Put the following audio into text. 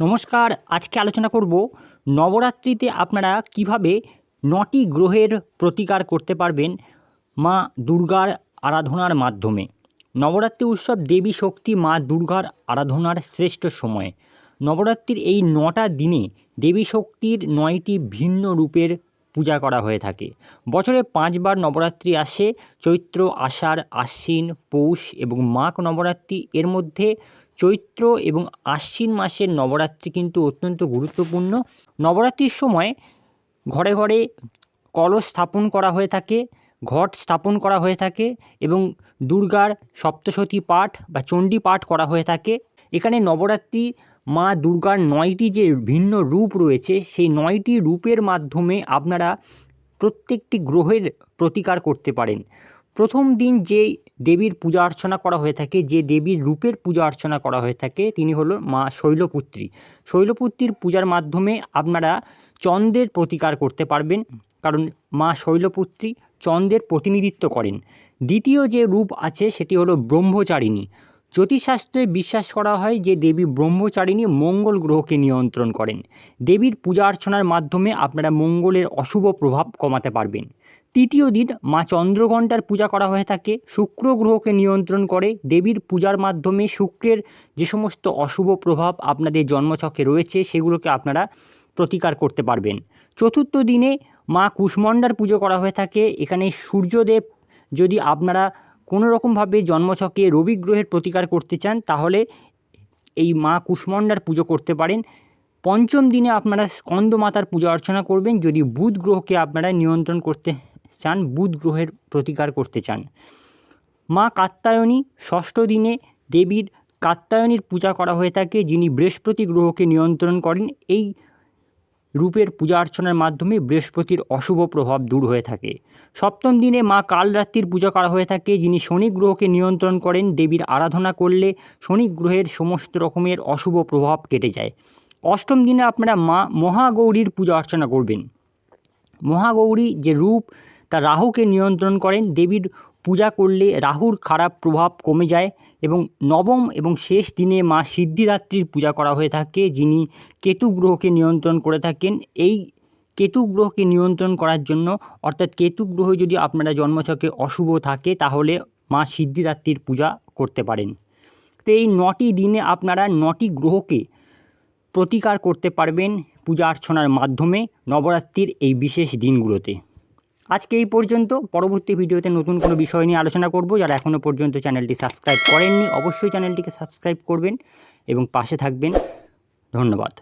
নমস্কার, আজকে আলোচনা করব নবরাত্রিতে আপনারা কীভাবে নটি গ্রহের প্রতিকার করতে পারবেন মা দুর্গার আরাধনার মাধ্যমে। নবরাত্রি উৎসব দেবী শক্তি মা দুর্গার আরাধনার শ্রেষ্ঠ সময়। নবরাত্রির এই নটা দিনে দেবী শক্তির নয়টি ভিন্ন রূপের পূজা করা হয়ে থাকে। বছরে পাঁচবার নবরাত্রি আসে, চৈত্র, আষাঢ়, আশ্বিন, পৌষ এবং মাঘ নবরাত্রি। এর মধ্যে চৈত্র এবং আশ্বিন মাসের নবরাত্রি কিন্তু অত্যন্ত গুরুত্বপূর্ণ। নবরাত্রির সময় ঘরে ঘরে কলস স্থাপন করা হয়ে থাকে, ঘট স্থাপন করা হয়ে থাকে এবং দুর্গার সপ্তশতী পাঠ বা চণ্ডী পাঠ করা হয়ে থাকে। এখানে নবরাত্রি মা দুর্গার নয়টি যে ভিন্ন রূপ রয়েছে, সেই নয়টি রূপের মাধ্যমে আপনারা প্রত্যেকটি গ্রহের প্রতিকার করতে পারেন। প্রথম দিন যে দেবীর পূজা অর্চনা করা হয়ে থাকে, যে দেবীর রূপের পূজা অর্চনা করা হয়ে থাকে, তিনি হলো মা শৈলপুত্রী। শৈলপুত্রীর পূজার মাধ্যমে আপনারা চন্দ্রের প্রতিকার করতে পারবেন, কারণ মা শৈলপুত্রী চন্দ্রের প্রতিনিধিত্ব করেন। দ্বিতীয় যে রূপ আছে, সেটি হলো ব্রহ্মচারিণী। জ্যোতিষশাস্ত্রে বিশ্বাস করা হয় যে দেবী ব্রহ্মচারিণী মঙ্গল গ্রহকে নিয়ন্ত্রণ করেন। দেবীর পূজা অর্চনার মাধ্যমে আপনারা মঙ্গলের অশুভ প্রভাব কমাতে পারবেন। তৃতীয় দিন মা চন্দ্রঘণ্টার পূজা করা হয়ে থাকে। শুক্র গ্রহকে নিয়ন্ত্রণ করে দেবীর পূজার মাধ্যমে শুক্রের যে সমস্ত অশুভ প্রভাব আপনাদের জন্মছকে রয়েছে, সেগুলোকে আপনারা প্রতিকার করতে পারবেন। চতুর্থ দিনে মা কুষ্মণ্ডার পুজো করা হয়ে থাকে। এখানে সূর্যদেব যদি আপনারা কোনো রকমভাবে জন্মছকে রবি গ্রহের প্রতিকার করতে চান, তাহলে এই মা কুষ্মণ্ডার পুজো করতে পারেন। পঞ্চম দিনে আপনারা স্কন্দমাতার পূজা অর্চনা করবেন, যদি বুধ গ্রহকে আপনারা নিয়ন্ত্রণ করতে চান, বুধ গ্রহের প্রতিকার করতে চান। মা কাত্যায়নী, ষষ্ঠ দিনে দেবীর কাত্যায়নীর পূজা করা হয়ে থাকে, যিনি বৃহস্পতি গ্রহকে নিয়ন্ত্রণ করেন। এই রূপের পূজা অর্চনার মাধ্যমে বৃহস্পতির অশুভ প্রভাব দূর হয়ে থাকে। সপ্তম দিনে মা কালরাত্রির পূজা করা হয়ে থাকে, যিনি শনি গ্রহকে নিয়ন্ত্রণ করেন, দেবীর আরাধনা করলে শনি গ্রহের সমস্ত রকমের অশুভ প্রভাব কেটে যায়। অষ্টম দিনে আপনারা মা মহাগৌরীর পূজা অর্চনা করবেন। মহাগৌরী যে রূপ, তা রাহুকে নিয়ন্ত্রণ করেন, দেবীর পূজা করলে রাহুর খারাপ প্রভাব কমে যায় এবং নবম এবং শেষ দিনে মা সিদ্ধিদাত্রীর পূজা করা হয়ে থাকে, যিনি কেতু গ্রহকে নিয়ন্ত্রণ করে থাকেন। এই কেতু গ্রহকে নিয়ন্ত্রণ করার জন্য, অর্থাৎ কেতু গ্রহ যদি আপনারা জন্মছকে অশুভ থাকে, তাহলে মা সিদ্ধিদাত্রীর পূজা করতে পারেন। তো এই নটি দিনে আপনারা নটি গ্রহকে প্রতিকার করতে পারবেন পূজা অর্চনার মাধ্যমে নবরাত্রির এই বিশেষ দিনগুলোতে। আজকে এই পর্যন্ত। পরবর্তী ভিডিওতে নতুন কোনো বিষয় নিয়ে আলোচনা করব। যারা এখনও পর্যন্ত চ্যানেলটি সাবস্ক্রাইব করেননি, অবশ্যই চ্যানেলটিকে সাবস্ক্রাইব করবেন এবং পাশে থাকবেন। ধন্যবাদ।